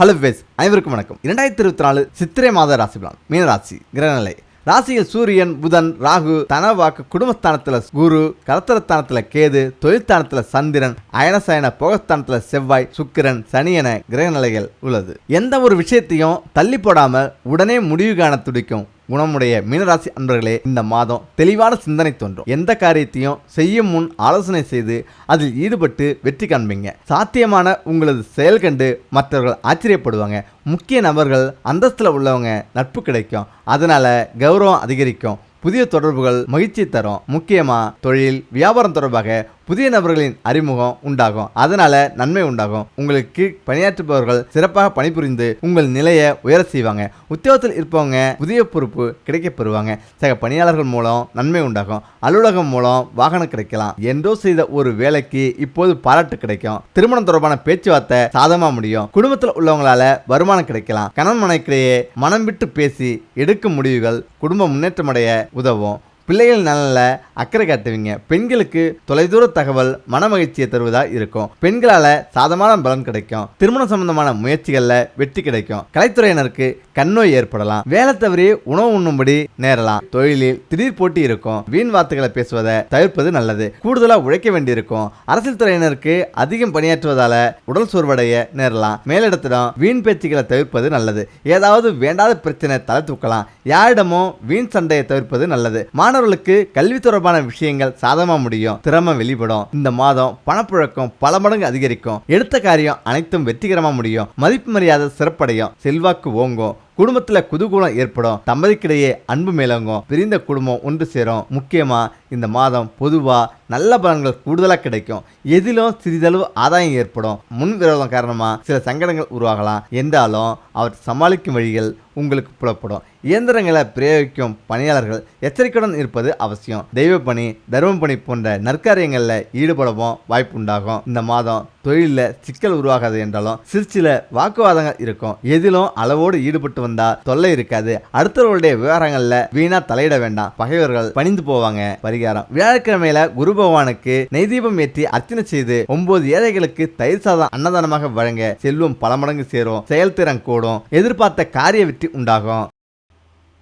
Hello base அனைவருக்கும் வணக்கம். இரண்டாயிரத்தி இருபத்தி நாலு சித்திரை மாத ராசி பலன் மீனராசி கிரகநிலை. ராசியில் சூரியன் புதன் ராகு தனவாக்கு குடும்பஸ்தானத்துல குரு கலத்தரஸ்தானத்தில் கேது தொழில்ஸ்தானத்துல சந்திரன் அயனசயன போகஸ்தானத்தில் செவ்வாய் சுக்கிரன் சனி என கிரகநிலைகள் உள்ளது. எந்த ஒரு விஷயத்தையும் தள்ளி போடாமல் உடனே முடிவு காண துடிக்கும் குணமுடைய மீனராசி அன்பர்களே இந்த மாதம் தெளிவான சிந்தனை தோன்றும். எந்த காரியத்தையும் செய்யும் முன் ஆலோசனை செய்து அதில் ஈடுபட்டு வெற்றி காண்பீங்க. சாத்தியமான உங்களது செயல் கண்டு மற்றவர்கள் ஆச்சரியப்படுவாங்க. முக்கிய நபர்கள் அந்தஸ்தில் உள்ளவங்க நட்பு கிடைக்கும். அதனால கௌரவம் அதிகரிக்கும். புதிய தொடர்புகள் மகிழ்ச்சி தரும். முக்கியமாக தொழில் வியாபாரம் தொடர்பாக புதிய நபர்களின் அறிமுகம் உண்டாகும். அதனால நன்மை உண்டாகும். உங்களுக்கு பணியாற்றுபவர்கள் சிறப்பாக பணிபுரிந்து உங்கள் நிலையை உயர செய்வாங்க. உத்தியோகத்தில் இருப்பவங்க புதிய பொறுப்பு கிடைக்கப் பெறுவாங்க. சக பணியாளர்கள் மூலம் நன்மை உண்டாகும். அலுவலகம் மூலம் வாகனம் கிடைக்கலாம். என்றோ செய்த ஒரு வேலைக்கு இப்போது பாராட்டு கிடைக்கும். திருமணம் தொடர்பான பேச்சுவார்த்தை சாதமா முடியும். குடும்பத்தில் உள்ளவங்களால வருமானம் கிடைக்கலாம். கணவன் மனைக்கிடையே மனம் விட்டு பேசி எடுக்கும் முடிவுகள் குடும்ப முன்னேற்றமடைய உதவும். பிள்ளைகள் நலனில் அக்கறை காட்டுவீங்க. பெண்களுக்கு தொலைதூர தகவல் மன மகிழ்ச்சியை இருக்கும். பெண்களால் சாதமான பலன் கிடைக்கும். திருமணம் சம்பந்தமான முயற்சிகளில் வெற்றி கிடைக்கும். கலைத்துறையினருக்கு கண்ணோய் ஏற்படலாம். வேலை தவறி உணவு உண்ணும்படி நேரலாம். தொழிலில் திடீர் போட்டி இருக்கும். வீண் வார்த்தைகளை பேசுவதை தவிர்ப்பது நல்லது. கூடுதலாக உழைக்க வேண்டியிருக்கும். அரசியல் துறையினருக்கு அதிகம் பணியாற்றுவதால உடல் சோர்வடைய நேரலாம். மேலிடத்திடம் வீண் பேச்சுகளை தவிர்ப்பது நல்லது. ஏதாவது வேண்டாத பிரச்சனை தலை தூக்கலாம். யாரிடமும் வீண் சண்டையை தவிர்ப்பது நல்லது. மாணவர்களுக்கு கல்வி தொடர்பான விஷயங்கள் சாதமா முடியும் திறமை வெளிப்படும். இந்த மாதம் பணப்புழக்கம் பல மடங்கு அதிகரிக்கும். எடுத்த காரியம் அனைத்தும் வெற்றிகரமா முடியும். மதிப்பு மரியாதை சிறப்படையும். செல்வாக்கு ஓங்கும். குடும்பத்தில் குதூகூலம் ஏற்படும். தம்பதிக்கிடையே அன்பு மேலோங்கும். பிரிந்த குடும்பம் ஒன்று சேரும். முக்கியமா இந்த மாதம் பொதுவா நல்ல பலன்கள் கூடுதலாக கிடைக்கும். எதிலும் சிறிதளவு ஆதாயம் ஏற்படும். முன் விரோதம் காரணமா சில சங்கடங்கள் உருவாகலாம். என்றாலும் அவர் சமாளிக்கும் வழிகள் உங்களுக்கு புலப்படும். இயந்திரங்களை பிரயோகிக்கும் பணியாளர்கள் எச்சரிக்கையுடன் இருப்பது அவசியம். தெய்வ பணி தர்ம பணி போன்ற நற்காரியங்களில் ஈடுபடவும் வாய்ப்பு உண்டாகும் இந்த மாதம் தொழிலில் சிக்கல் உருவாகாது என்றாலும் சிற்சில வாக்குவாதங்கள் இருக்கும். எதிலும் அளவோடு ஈடுபட்டு வந்தால் தொல்லை இருக்காது. அடுத்தவர்களுடைய விவகாரங்களில் வீணா தலையிட வேண்டாம். பகைவர்கள் பணிந்து போவாங்க. பரிகாரம். வியாழக்கிழமையில குரு பகவானுக்கு நெய்தீபம் ஏற்றி அர்ச்சனை செய்து ஒன்பது ஏழைகளுக்கு தயிர் சாதம் அன்னதானமாக வழங்க செல்வம் பல மடங்கு சேரும். செயல்திறன் கூடும். எதிர்பார்த்த காரிய வெற்றி உண்டாகும்.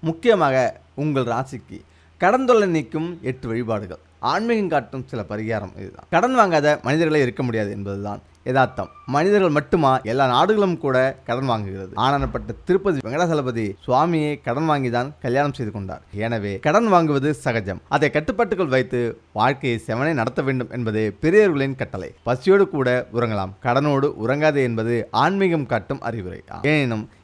முக்கியமாக உங்கள் ராசிக்கு கடன் தொல்லை நீக்கும் எட்டு வழிபாடுகள். ஆன்மீகம் காட்டும் சில பரிகாரம் இதுதான். கடன் வாங்காத மனிதர்களே இருக்க முடியாது என்பதுதான் யதார்த்தம். மனிதர்கள் மட்டுமா எல்லா நாடுகளும் கூட கடன் வாங்குகிறது? ஆனப்பட்ட திருப்பதி வெங்கடாசலபதி சுவாமியை கடன் வாங்கிதான் கல்யாணம் செய்து கொண்டார். எனவே கடன் வாங்குவது சகஜம். அதை கட்டுப்பாட்டுக்குள் வைத்து வாழ்க்கையை செவனை நடத்த வேண்டும் என்பது பெரியவர்களின் கட்டளை. பசியோடு கூட உறங்கலாம். கடனோடு உறங்காதே என்பது ஆன்மீகம் காட்டும் அறிவுரை. எனினும்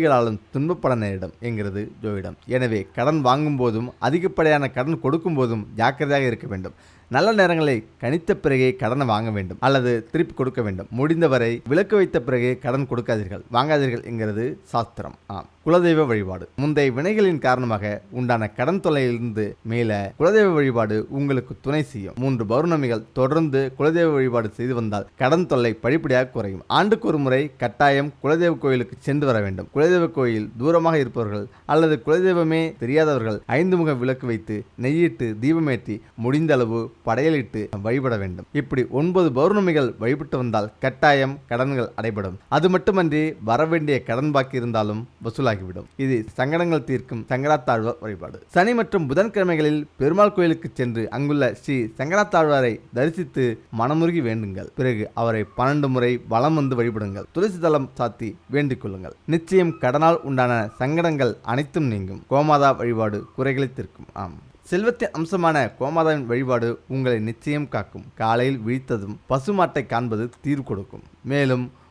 நோய்களாலும் துன்பப்பட நேரிடும் என்கிறது ஜோதிடம் எனவே கடன் வாங்கும் போதும் அதிகப்படியான கடன் கொடுக்கும் போதும் ஜாக்கிரதையாக இருக்க வேண்டும். நல்ல நேரங்களை கணித்த பிறகே கடனை வாங்க வேண்டும் அல்லது திருப்பி கொடுக்க வேண்டும். முடிந்தவரை விளக்கு வைத்த பிறகே கடன் கொடுக்காதீர்கள். வாங்காதீர்கள் என்கிறது சாஸ்திரம். ஆம். குலதெய்வ வழிபாடு. முந்தைய வினைகளின் காரணமாக உண்டான கடன் தொல்லையிலிருந்து மேல குலதெய்வ வழிபாடு உங்களுக்கு துணை செய்யும். மூன்று பௌர்ணமிகள் தொடர்ந்து குலதெய்வ வழிபாடு செய்து வந்தால் கடன் தொல்லை படிப்படியாக குறையும். ஆண்டுக்கு ஒரு முறை கட்டாயம் குலதெய்வ கோயிலுக்கு சென்று வர வேண்டும். குலதெய்வ கோயில் தூரமாக இருப்பவர்கள் அல்லது குலதெய்வமே தெரியாதவர்கள் ஐந்து முக விளக்கு வைத்து நெய்யிட்டு தீபமேற்றி முடிந்த அளவு படையலிட்டு வழிபட வேண்டும். இப்படி ஒன்பது பௌர்ணமிகள் வழிபட்டு வந்தால் கட்டாயம் கடன்கள் அடைபடும். அது மட்டுமன்றி வரவேண்டிய கடன் பாக்கி இருந்தாலும் வசூலாகிவிடும். இது சங்கடங்கள் தீர்க்கும் சங்கராத்தாழ்வார் வழிபாடு. சனி மற்றும் புதன்கிழமைகளில் பெருமாள் கோயிலுக்கு சென்று அங்குள்ள ஸ்ரீ சங்கராத்தாழ்வாரை தரிசித்து மனமுருகி வேண்டுங்கள். பிறகு அவரை பன்னெண்டு முறை வலம் வந்து வழிபடுங்கள். துளசி தளம் சாத்தி வேண்டிக் கொள்ளுங்கள். நிச்சயம் கடனால் உண்டான சங்கடங்கள் அனைத்தும் நீங்கும். கோமாதா வழிபாடு குறைகளை தீர்க்கும். ஆம். செல்வத்தின் அம்சமான கோமாதாவின் வழிபாடு உங்களை நிச்சயம் காக்கும். காலையில் விழித்ததும் பசுமாட்டை காண்பது தீர்வு கொடுக்கும். மேலும்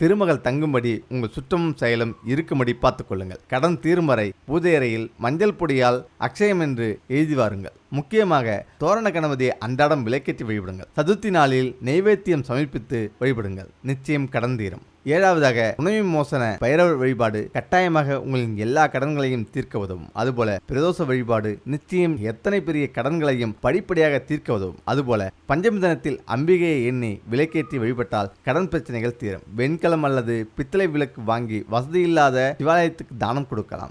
திருமகள் தங்கும்படி உங்கள் சுற்றமும் செயலும் இருக்கும்படி பார்த்துக்கொள்ளுங்கள். கடன் தீரும் வரை பூஜை அறையில் மஞ்சள் பொடியால் அக்ஷயம் என்று எழுதி வாருங்கள். முக்கியமாக தோரண கணபதியை அன்றாடம் விலைக்கேற்றி வழிபடுங்கள். சதுர்த்தி நாளில் நெய்வேத்தியம் சமர்ப்பித்து வழிபடுங்கள். நிச்சயம் கடன் தீரும். ஏழாவதாக உணவு மோசன பைரவர் வழிபாடு கட்டாயமாக உங்களின் எல்லா கடன்களையும் தீர்க்க உதவும். அதுபோல பிரதோஷ வழிபாடு நிச்சயம் எத்தனை பெரிய கடன்களையும் படிப்படியாக தீர்க்க உதவும். அதுபோல பஞ்சமி தினத்தில் அம்பிகையை எண்ணி விலைக்கேற்றி வழிபட்டால் கடன் பிரச்சனைகள் தீரும். வெண்கலம் அல்லது பித்தளை விளக்கு வாங்கி வசதியில்லாத சிவாலயத்துக்கு தானம் கொடுக்கலாம்.